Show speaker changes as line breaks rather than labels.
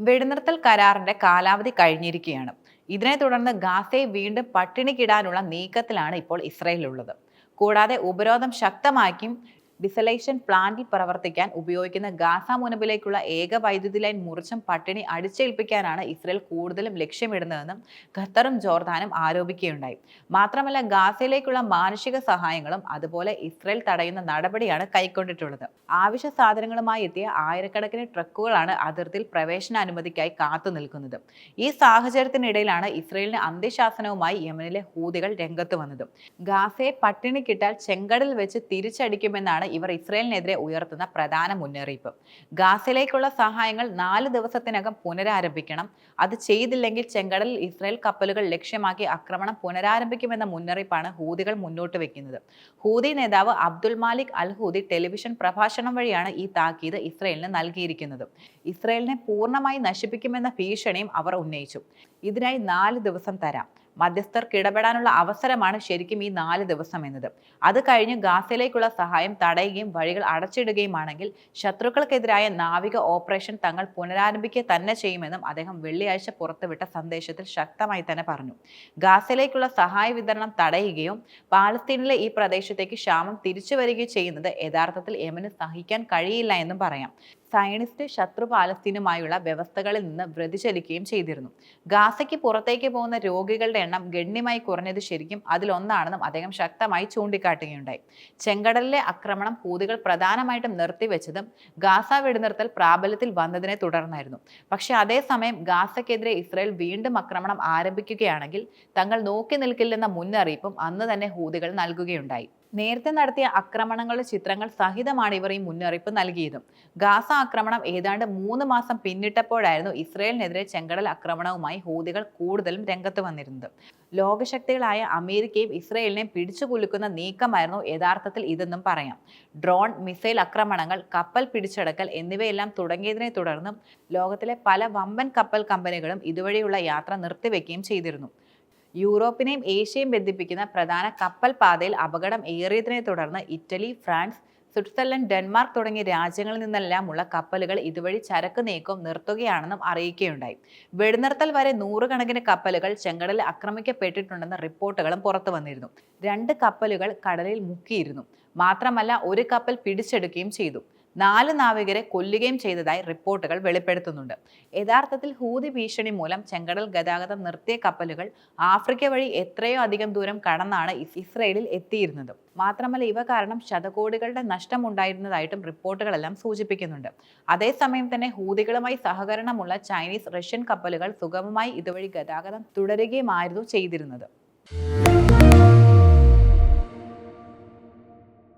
വെടിനിർത്തൽ കരാറിന്റെ കാലാവധി കഴിഞ്ഞിരിക്കുകയാണ്. ഇതിനെ തുടർന്ന് ഗാസയെ വീണ്ടും പട്ടിണിക്കിടാനുള്ള നീക്കത്തിലാണ് ഇപ്പോൾ ഇസ്രയേൽ ഉള്ളത് കൂടാതെ ഉപരോധം ശക്തമാക്കിയും ഡിസലേഷൻ പ്ലാന്റിൽ പ്രവർത്തിക്കാൻ ഉപയോഗിക്കുന്ന ഗാസ മുനമ്പിലേക്കുള്ള ഏക വൈദ്യുതി ലൈൻ മുറിച്ചും പട്ടിണി അടിച്ചേൽപ്പിക്കാനാണ് ഇസ്രയേൽ കൂടുതലും ലക്ഷ്യമിടുന്നതെന്നും ഖത്തറും ജോർദാനും ആരോപിക്കുകയുണ്ടായി. മാത്രമല്ല ഗാസയിലേക്കുള്ള മാനുഷിക സഹായങ്ങളും അതുപോലെ ഇസ്രയേൽ തടയുന്ന നടപടിയാണ് കൈക്കൊണ്ടിട്ടുള്ളത്. ആവശ്യ സാധനങ്ങളുമായി എത്തിയ ആയിരക്കണക്കിന് ട്രക്കുകളാണ് അതിർത്തിയിൽ പ്രവേശന അനുമതിക്കായി കാത്തു നിൽക്കുന്നത്. ഈ സാഹചര്യത്തിനിടയിലാണ് ഇസ്രയേലിന് അന്ത്യശാസനവുമായി യമനിലെ ഹൂതികൾ രംഗത്ത് വന്നത്. ഗാസയെ പട്ടിണിക്കിട്ടാൽ ചെങ്കടൽ വെച്ച് തിരിച്ചടിക്കുമെന്നാണ് ഇവർ ഇസ്രയേലിനെതിരെ ഉയർത്തുന്ന പ്രധാന മുന്നറിയിപ്പ്. ഗാസയിലേക്കുള്ള സഹായങ്ങൾ നാല് ദിവസത്തിനകം പുനരാരംഭിക്കണം. അത് ചെയ്തില്ലെങ്കിൽ ചെങ്കടലിൽ ഇസ്രയേൽ കപ്പലുകൾ ലക്ഷ്യമാക്കി ആക്രമണം പുനരാരംഭിക്കുമെന്ന മുന്നറിയിപ്പാണ് ഹൂതികൾ മുന്നോട്ട് വെക്കുന്നത്. ഹൂതി നേതാവ് Abdul Malik al Houthi television പ്രഭാഷണം വഴിയാണ് ഈ താക്കീത് ഇസ്രയേലിന് നൽകിയിരിക്കുന്നത്. ഇസ്രയേലിനെ പൂർണമായി നശിപ്പിക്കുമെന്ന ഭീഷണിയും അവർ ഉന്നയിച്ചു. ഇതിനായി നാല് ദിവസം തരാം. മധ്യസ്ഥർക്ക് ഇടപെടാനുള്ള അവസരമാണ് ശരിക്കും ഈ നാല് ദിവസം എന്നത്. അത് കഴിഞ്ഞ് ഗാസയിലേക്കുള്ള സഹായം തടയുകയും വഴികൾ അടച്ചിടുകയുമാണെങ്കിൽ ശത്രുക്കൾക്കെതിരായ നാവിക ഓപ്പറേഷൻ തങ്ങൾ പുനരാരംഭിക്കുക തന്നെ ചെയ്യുമെന്നും അദ്ദേഹം വെള്ളിയാഴ്ച പുറത്തുവിട്ട സന്ദേശത്തിൽ ശക്തമായി തന്നെ പറഞ്ഞു. ഗാസയിലേക്കുള്ള സഹായ വിതരണം തടയുകയും പാലസ്തീനിലെ ഈ പ്രദേശത്തേക്ക് ക്ഷാമം തിരിച്ചു വരികയും ചെയ്യുന്നത് യഥാർത്ഥത്തിൽ യമന് സഹിക്കാൻ കഴിയില്ല എന്നും പറയാം. സയനിസ്റ്റ് ശത്രു പാലസ്തീനുമായുള്ള വ്യവസ്ഥകളിൽ നിന്ന് വ്യതിചലിക്കുകയും ചെയ്തിരുന്നു. ഗാസയ്ക്ക് പുറത്തേക്ക് പോകുന്ന രോഗികളുടെ എണ്ണം ഗണ്യമായി കുറഞ്ഞത് ശരിക്കും അതിലൊന്നാണെന്നും അദ്ദേഹം ശക്തമായി ചൂണ്ടിക്കാട്ടുകയുണ്ടായി. ചെങ്കടലിലെ ആക്രമണം ഹൂതികൾ പ്രധാനമായിട്ടും നിർത്തിവെച്ചതും ഗാസ വെടിനിർത്തൽ പ്രാബല്യത്തിൽ വന്നതിനെ തുടർന്നായിരുന്നു. പക്ഷേ അതേസമയം ഗാസയ്ക്കെതിരെ ഇസ്രായേൽ വീണ്ടും ആക്രമണം ആരംഭിക്കുകയാണെങ്കിൽ തങ്ങൾ നോക്കി നിൽക്കില്ലെന്ന മുന്നറിയിപ്പും അന്ന് തന്നെ ഹൂതികൾ നൽകുകയുണ്ടായി. നേരത്തെ നടത്തിയ ആക്രമണങ്ങളുടെ ചിത്രങ്ങൾ സഹിതമാണ് ഇവർ ഈ മുന്നറിയിപ്പ് നൽകിയതും. ഗാസ ആക്രമണം ഏതാണ്ട് മൂന്ന് മാസം പിന്നിട്ടപ്പോഴായിരുന്നു ഇസ്രയേലിനെതിരെ ചെങ്കടൽ ആക്രമണവുമായി ഹൂതികൾ കൂടുതലും രംഗത്ത് വന്നിരുന്നത്. ലോകശക്തികളായ അമേരിക്കയും ഇസ്രയേലിനെയും പിടിച്ചുകുലുക്കുന്ന നീക്കമായിരുന്നു യഥാർത്ഥത്തിൽ ഇതെന്നും പറയാം. ഡ്രോൺ മിസൈൽ ആക്രമണങ്ങൾ കപ്പൽ പിടിച്ചടക്കൽ എന്നിവയെല്ലാം തുടങ്ങിയതിനെ തുടർന്നും ലോകത്തിലെ പല വമ്പൻ കപ്പൽ കമ്പനികളും ഇതുവഴിയുള്ള യാത്ര നിർത്തിവെക്കുകയും ചെയ്തിരുന്നു. യൂറോപ്പിനെയും ഏഷ്യയും ബന്ധിപ്പിക്കുന്ന പ്രധാന കപ്പൽ പാതയിൽ അപകടം ഏറിയതിനെ തുടർന്ന് ഇറ്റലി ഫ്രാൻസ് സ്വിറ്റ്സർലൻഡ് ഡെൻമാർക്ക് തുടങ്ങിയ രാജ്യങ്ങളിൽ നിന്നെല്ലാമുള്ള കപ്പലുകൾ ഇതുവഴി ചരക്ക് നീക്കം നിർത്തുകയാണെന്നും അറിയിക്കുകയുണ്ടായി. വെടിനിർത്തൽ വരെ നൂറുകണക്കിന് കപ്പലുകൾ ചെങ്കടലിൽ ആക്രമിക്കപ്പെട്ടിട്ടുണ്ടെന്ന റിപ്പോർട്ടുകളും പുറത്തു വന്നിരുന്നു. രണ്ട് കപ്പലുകൾ കടലിൽ മുക്കിയിരുന്നു. മാത്രമല്ല ഒരു കപ്പൽ പിടിച്ചെടുക്കുകയും ചെയ്തു. നാല് നാവികരെ കൊല്ലുകയും ചെയ്തതായി റിപ്പോർട്ടുകൾ വെളിപ്പെടുത്തുന്നുണ്ട്. യഥാർത്ഥത്തിൽ ഹൂതി ഭീഷണി മൂലം ചെങ്കടൽ ഗതാഗതം നിർത്തിയ കപ്പലുകൾ ആഫ്രിക്ക വഴി എത്രയോ അധികം ദൂരം കടന്നാണ് ഇസ് ഇസ്രയേലിൽ എത്തിയിരുന്നത്. മാത്രമല്ല ഇവ കാരണം ശതകോടികളുടെ നഷ്ടമുണ്ടായിരുന്നതായിട്ടും റിപ്പോർട്ടുകളെല്ലാം സൂചിപ്പിക്കുന്നുണ്ട്. അതേസമയം തന്നെ ഹൂതികളുമായി സഹകരണമുള്ള ചൈനീസ് റഷ്യൻ കപ്പലുകൾ സുഗമമായി ഇതുവഴി ഗതാഗതം തുടരുകയുമായിരുന്നു ചെയ്തിരുന്നത്.